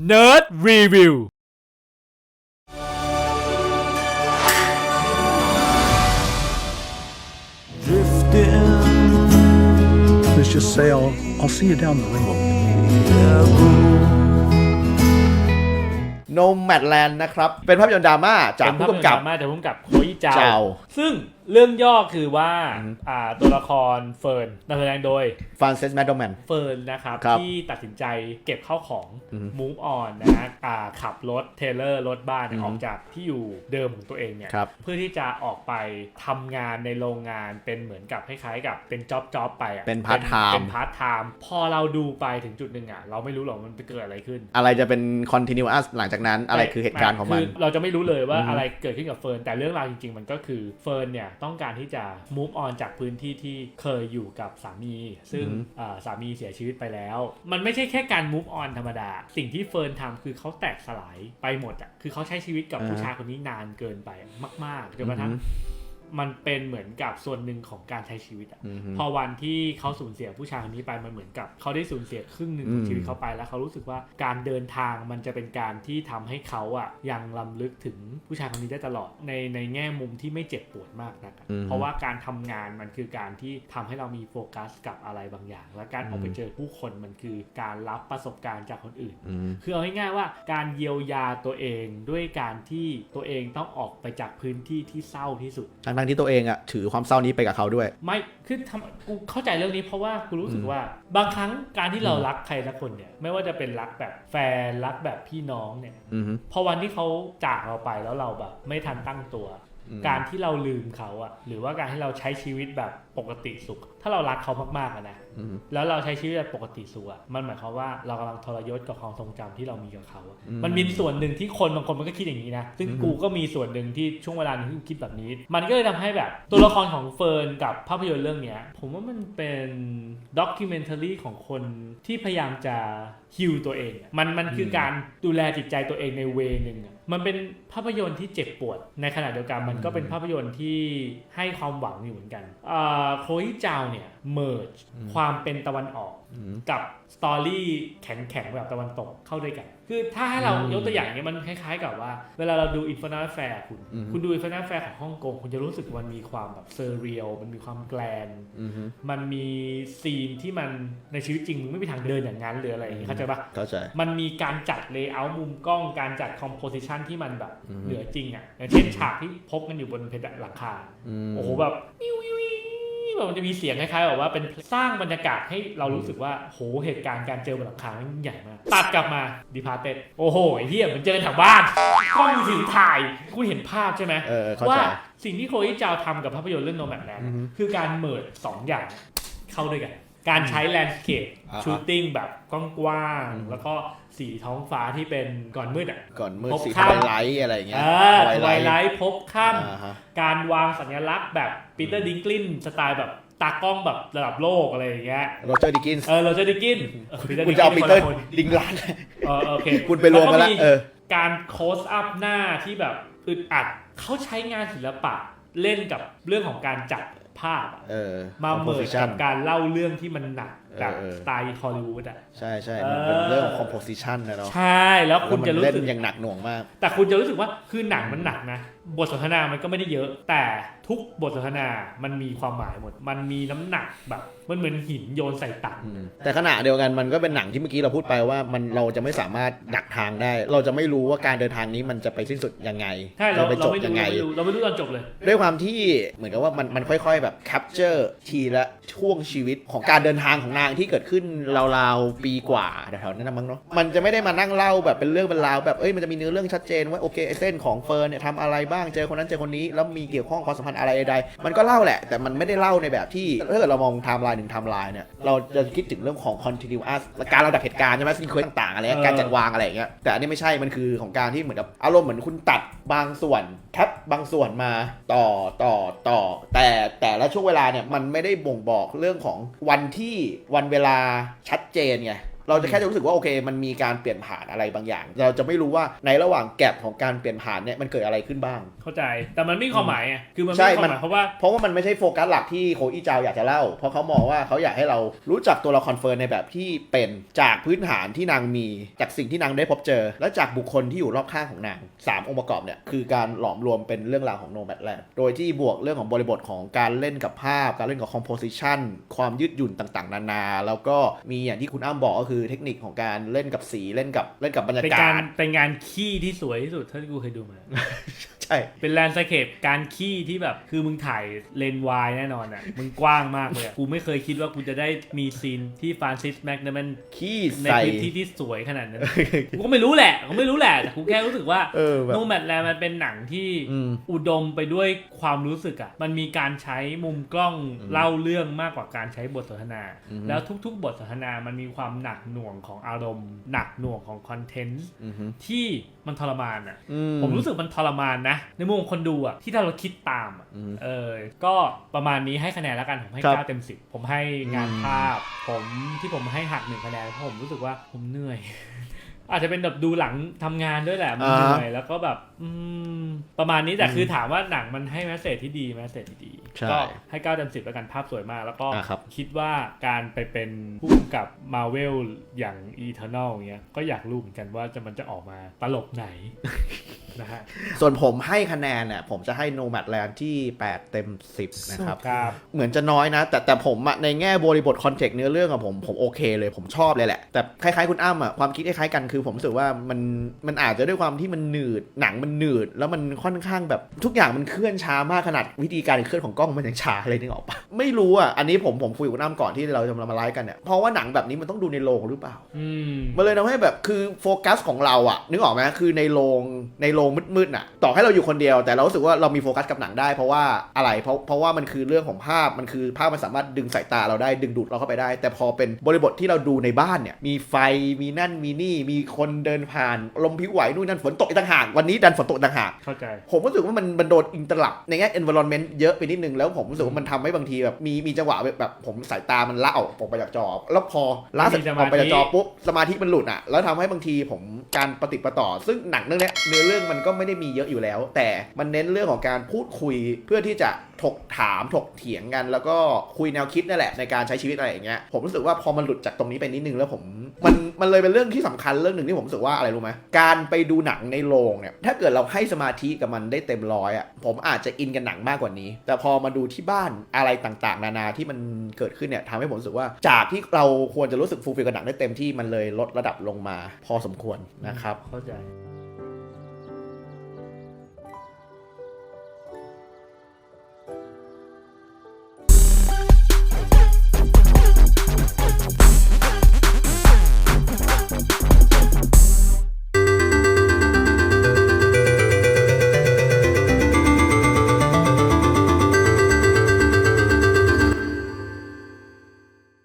Nerd Review drifting. Let's just say I'll, I'll see you down the road. โนแมดแลนด์นะครับ เป็นภาพยนตร์ดราม่าจากเป็นผู้ภาพยนตกำกับร์ดราม่าจากผู้กำกับโคยิจาเจ้าซึ่ง เรื่องย่อคือว่าอ่าตัวละครเฟิร์นนำแสดงโดยฟรานเซสแมดโดแมน เฟิร์นนะครับ ครับที่ตัดสินใจเก็บเข้าของอือฮึมูฟออนนะฮะอ่าขับรถเทเลอร์รถบ้านเนี่ยอือฮึออกจากที่อยู่เดิมของตัวเองเนี่ย ครับ เพื่อที่จะออกไปทำงานในโรงงานเป็นเหมือนกับคล้ายๆกับเป็นจ็อบจ็อบไปอะเป็น part time เป็นพาร์ทไทม์พอเราดูไปถึงจุดหนึ่งอะ เราไม่รู้หรอกมันจะเกิดอะไรขึ้นอะไรจะเป็นคอนติเนียสหลังจากนั้นอะไรคือเหตุการณ์ของมัน คืเราจะไม่รู้เลยว่าอือฮึอะไรเกิดขึ้นกับเฟิร์นแต่เรื่องราวจริงๆ มันก็คือเฟิร์นเนี่ยต้องการที่จะ move on จากพื้นที่ที่เคยอยู่กับสามี ซึ่งอ่าสามีเสียชีวิตไปแล้ว มันไม่ใช่แค่การ move on ธรรมดา สิ่งที่เฟิร์นทำคือเขาแตกสลายไปหมดอะคือเขาใช้ชีวิตกับผู้ชายคนนี้นานเกินไปมาก ๆจนกระทั่งอือฮึ มันเป็นเหมือนกับส่วนหนึ่งของการใช้ชีวิตอะอือฮึพอวันที่เขาสูญเสียผู้ชายคนนี้ไปมันเหมือนกับ เขาได้สูญเสียครึ่งหนึ่งของอืมชีวิตเขาไปแล้วเขารู้สึกว่าการเดินทางมันจะเป็นการที่ทำให้เขาอะยังลำลึกถึงผู้ชายคนนี้ได้ตลอดในในแง่มุมที่ไม่เจ็บปวดมากนักอะอืมเพราะว่าการทำงานมันคือการที่ทำให้เรามีโฟกัสกับอะไรบางอย่าง และการออกไปอืมเจอผู้คนมันคือการรับประสบการณ์จากคนอื่นอืมคือเอาง่ายๆว่าการเยียวยาตัวเองด้วยการที่ตัวเองต้องออกไปจากพื้นที่ที่เศร้าที่สุดทั้งๆที่ตัวเองอะถือความเศร้านี้ไปกับเขาด้วย ไม่คือทำกูเข้าใจเรื่องนี้เพราะว่ากูรู้สึกว่า บางครั้งการที่เรารักใครสักคนเนี่ยไม่ว่าจะเป็นรักแบบแฟนรักแบบพี่น้องเนี่ยอือฮึ พอวันที่เขาจากเราไปแล้วเราแบบ ไม่ทันตั้งตัว อืม การที่เราลืมเขาอะหรือว่าการที่เราใช้ชีวิตแบบปกติสุข ถ้าเรารักเขามากๆอะนะอืมแล้วเราใช้ชีวิตแบบปกติสุขอะมันหมายความว่าเรากำลังทรยศกับความทรงจำที่เรามีกับเขาอะอืมมันมีส่วนหนึ่งที่คนบางคนมันก็คิดอย่างนี้นะซึ่งอืมกูก็มีส่วนหนึ่งที่ช่วงเวลาหนึงที่กูคิดแบบนี้ มันก็เลยทำให้แบบตัวละครของเฟิร์นกับภาพยนตร์เรื่องเนี้ย ผมว่ามันเป็นด็อกิเมนท r รีของคนที่พยายามจะฮิวตัวเองอะมันมันคือการดูแลจิตใจตัวเองในเวนึงอะมันเป็นภาพยนตร์ที่เจ็บปวด ในขณะเดียวกันมันก็เป็นภาพยนตร์ที่ให้ความหวังอยู่เหมือนกันอ่าโคฮิจาวเนี่ยเมิร์ความเป็นตะวันออกอืมกับสตอรี่แข็งๆแบบตะวันตกเข้าด้วยกัน คือถ้าให้เราอืมยกตัวอย่างเนี้ยมันคล้ายๆกับว่า เวลาเราดู Infernal Affair คุณอืมคุณดู Infernal Affair ของฮ่องกง คุณจะรู้สึกมันมีความแบบเซอร์เรียลมันมีความแกลนอือฮึมันมีซีนที่มันในชีวิตจริงมึงไม่มีทางเดินอย่างนั้นหรืออะไรอย่างงี้เข้าใจปะเข้าใจมันมีการจัดเลเยอร์มุมกล้องการจัดคอมโพสิชันที่มันแบบอืมเหนือจริงอะอย่างเช่นฉากที่พบกันอยู่บนเพดานหลังคามโอ้โหแบบวิววิววิว แบบมันจะมีเสียงคล้ายๆแบบว่าเป็นสร้างบรรยากาศให้เรารู้สึกว่าโหเหตุการณ์การเจอบนหลังคามันใหญ่มาก ตัดกลับมาดีพาเต็ดโอ้โหไอ้เหี้ยเหมือนเจอแถวบ้านกล้องมือถือถ่ายคุณเห็นภาพใช่ไหมเออเข้าว่าใจสิ่งที่โคอิจาวทำกับภาพยนตร์เรื่องโนแมดแลนด์อือฮึ คือการเมิร์ดสองอย่างเข้าด้วยกัน การใช้แลนด์สเคปอ่าฮะ ชูตติ้งแบบกว้างอืมๆแล้วก็สีท้องฟ้าที่เป็นก่อนมืดอะ ก่อนมืดพบสีข้ามทวายไลท์อะไรอย่างเงี้ยอ่าทวายไลท์พบค่ำ อ่าฮะ การวางสัญลักษณ์แบบปีเตอร์ดิงกลินสไตล์แบบตากล้องแบบระดับโลกอะไรอย่างเงี้ย โรเจอร์ดิกินส์เออเราจะดิกินเออ Peter คุณจะเอา Dickens ปีเตอร์คนละคนดิงลาน เออโอเคคุณไปรวมกันละแก็เออ การโคสอัพหน้าที่แบบอึดอัดเขาใช้งานศิลปะเล่นกับเรื่องของการจัด ภาพอะเออมาเหมือน composition กับการเล่าเรื่องที่มันหนัก แบบเออเออสไตล์ฮอลลีวูดอะ ใช่ใช่มันเป็นเออเรื่องของ composition นะเนาะใช่แล้วคุณแล้วมันจะรู้เล่นสึกอย่างหนักหน่วงมาก แต่คุณจะรู้สึกว่าคือหนังมันหนักนะ บทสนทนามันก็ไม่ได้เยอะ แต่ทุกบทสนทนามันมีความหมายหมด มันมีน้ำหนักแบบมันเหมือนหินโยนใส่ตักแต่ขณะเดียวกันมันก็เป็นหนังที่เมื่อกี้เราพูดไปว่ามันเราจะไม่สามารถดักทางได้ เราจะไม่รู้ว่าการเดินทางนี้มันจะไปสิ้นสุดยังไงใช่เราจะไปจเราบไม่ยัรู้งไงเราไม่รู้เราไม่รู้ตอนจบเลย ด้วยความที่เหมือนกับว่ามันมันค่อย ๆ แบบ capture ทีละช่วงชีวิตของการเดินทางของนางที่เกิดขึ้นราวๆปีกว่าแถวๆนั้นนะมั้งเนาะมันจะไม่ได้มานั่งเล่าแบบเป็นเรื่องเป็นราวแบบเอ้ยมันจะมีเนื้อเรื่องชัดเจนว่าโอเคไอ้เส้นของเฟิร์นเนี่ยทำอะไรบ้างเจอคนนั้นเจอคนนี้แล้วมีเกี่ยวข้องความสัมพันธ์อะไรใดๆมันก็เล่าแหละ แต่มันไม่ได้เล่าในแบบที่ถ้าเกิดเรามองไทม์ไลน์หนึ่งไทม์ไลน์เนี่ยเราจะคิดถึงเรื่องของ continuous การระดับเหตุการณ์ใช่ไหมซีเควนต์ต่างๆอะไรการจัดวางอะไรอย่างเงี้ยแต่อันนี้ไม่ใช่มันคือของการที่เหมือนกับอารมณ์เหมือนคุณตัดบางส่วนแคปบางส่วนมาต่อต่อต่อ แต่แต่ละช่วงเวลาเนี่ยมันไม่ได้บ่งบอกเรื่องของวันที่วันเวลาชัดเจนไง เราจะแค่จะรู้สึกว่าโอเค มันมีการเปลี่ยนผ่านอะไรบางอย่าง เราจะไม่รู้ว่าในระหว่างแกลบของการเปลี่ยนผ่านเนี่ยมันเกิดอะไรขึ้นบ้าง เข้าใจแต่มันไม่มีความหมายไงคือมันใช่ไม่มีความหมัมายนเพราะว่าเพราะว่ามันไม่ใช่โฟกัสหลักที่โคอีจาวอยากจะเล่า เพราะเขามองว่าเขาอยากให้เรารู้จักตัวละครเฟิร์นในแบบที่เป็นจากพื้นฐานที่นางมี จากสิ่งที่นางได้พบเจอ และจากบุคคลที่อยู่รอบข้างของนางสามองค์ประกอบเนี่ยคือการหลอมรวมเป็นเรื่องราวของโนแมดแลนด์โดยที่บวกเรื่องของบริบทของการเล่นกับภาพ การเล่นกับคอมโพสิชันความยืดหยุ่นต่าง ๆ นานา แล้วก็มีอย่างที่คุณอ้ำบอกก็คือเทคนิคของการเล่นกับสีเล่นกับเล่นกับบรรยาเป็นกาการศเป็นงานขี้ที่สวยที่สุดเท่าที่กูเคยดูมา ใช่เป็นแลนด์สเคปการขี้ที่แบบ คือมึงถ่ายเลนส์วายแน่นอนอะ มึงกว้างมากเลยอะกูไม่เคยคิดว่ากูจะได้มีซีนที่ฟรานซิสแม็กเนมันขี้ในใส่ พื้นที่ที่สวยขนาดนั้น กูก็ไม่รู้แหละกูไม่รู้แหละแต่กูแค่รู้สึกว่าเออแบบโนแมดแลนด์มันเป็นหนังที่อืมอุดมไปด้วยความรู้สึกอะ มันมีการใช้มุมกล้องเล่าเรื่องมากกว่าการใช้บทสนทนา อือฮึ แล้วทุก ๆ บทสนทนามันมีความหนักหน่วงของอารมณ์ หนักหน่วงของคอนเทนต์อือฮึที่มันทรมานอะอืผมรู้สึกมันทรมานนะ ในมุมของคนดูอะที่ถ้าเราคิดตามอะอืมเออก็ประมาณนี้ให้คะแนนแล้วกัน ผมให้ครับเก้าเต็มสิบผมให้งานอืมภาพ ผมที่ผมให้หักหนึ่งคะแนนเพราะผมรู้สึกว่าผมเหนื่อย อาจจะเป็นแบบดูหลังทำงานด้วยแหละมันเหนื่อยแล้วก็แบบอืมประมาณนี้แต่คือถามว่าหนังมันให้แมสเซจที่ดีแมสเซจที่ดีใช่ก็ให้เก้าเต็มสิบแล้วกันภาพสวยมาก แล้วก็อะครับคิดว่าการไปเป็นผู้กำกับมาเวลอย่าง Eternal เงี้ยก็อยากรู้เหมือนกันว่าจะมันจะออกมาตลบไหนนะฮะส่วนผมให้คะแนนเนี่ยผมจะให้ Nomadland ที่ 8 เต็ม 10 นะครับครับ เหมือนจะน้อยนะ แต่แต่ผมอะในแง่บริบทคอนเทกต์เนื้อเรื่องอะผมผมโอเคเลยผมชอบเลยแหละ แต่คล้ายๆคุณอ้ำอะความคิดคล้ายๆกันคือผมรู้สึกว่ามันมันอาจจะด้วยความที่มันหนืดหนังมันหนืด แล้วมันค่อนข้างแบบทุกอย่างมันเคลื่อนช้ามากขนาดวิธีการเคลื่อนของกล้องมันยังช้าเลยนึกออกปะไม่รู้อะอันนี้ผมผมคุยกับคุณอ้ำก่อนที่เราจะมาไลฟ์กันเนี่ยเพราะว่าหนังแบบนี้มันต้องดูในโรงหรือเปล่าอืมมันเลยทำให้แบบคือโฟกัสของเราอะนึกออกไหมคือในโรงในโรงมืดๆน่ะ ต่อให้เราอยู่คนเดียว แต่เรารู้สึกว่าเรามีโฟกัสกับหนังได้ เพราะว่าอะไรเพราะเพราะว่ามันคือเรื่องของภาพมันคือภาพมันสามารถดึงสายตาเราได้ดึงดูดเราเข้าไปได้ แต่พอเป็นบริบทที่เราดูในบ้านเนี่ยมีไฟมีนั่นมีนี่มีคนเดินผ่านลมพิวไหวนู่นนั่นฝนตกอีกต่างหากวันนี้ดันฝนตกอีกต่างหากเข้าใจ ผมรู้สึกว่ามันมันโดนอินเตอร์ลับในแง่ environment เยอะไปนิดนึงแล้วผมรู้สึกว่ามันทำให้บางทีแบบมีมีจังหวะแบบแบบผมสายตามันละออกออกไปจากจอ แล้วพอละเสร็จมีสอมาธิอกไปจากจอปุ๊บสมาธิมันหลุดอะ แล้วทำให้บางทีผมการปฏิดประต่อ ซึ่งหนังเรื่องเนี้ยเนื้อเรื่องมันก็ไม่ได้มีเยอะอยู่แล้ว แต่มันเน้นเรื่องของการพูดคุยเพื่อที่จะ ถกถามถกเถียงกัน แล้วก็คุยแนวคิดนั่นแหละในการใช้ชีวิตอะไรอย่างเงี้ยผมรู้สึกว่าพอมันหลุดจากตรงนี้ไปนิดนึงแล้วผมมันมันเลยเป็นเรื่องที่สำคัญเรื่องหนึ่งที่ผมรู้สึกว่าอะไรรู้ไหมการไปดูหนังในโรงเนี่ยถ้าเกิดเราให้สมาธิกับมันได้เต็มร้อยอะผมอาจจะอินกับหนังมากกว่านี้ แต่พอมาดูที่บ้านอะไรต่างๆ นานาที่มันเกิดขึ้นเนี่ยทำให้ผมรู้สึกว่าจากที่เราควรจะรู้สึกฟูลฟิลกับหนังได้เต็มที่มันเลยลดระดับลงมา พอสมควรนะครับเข้าใจ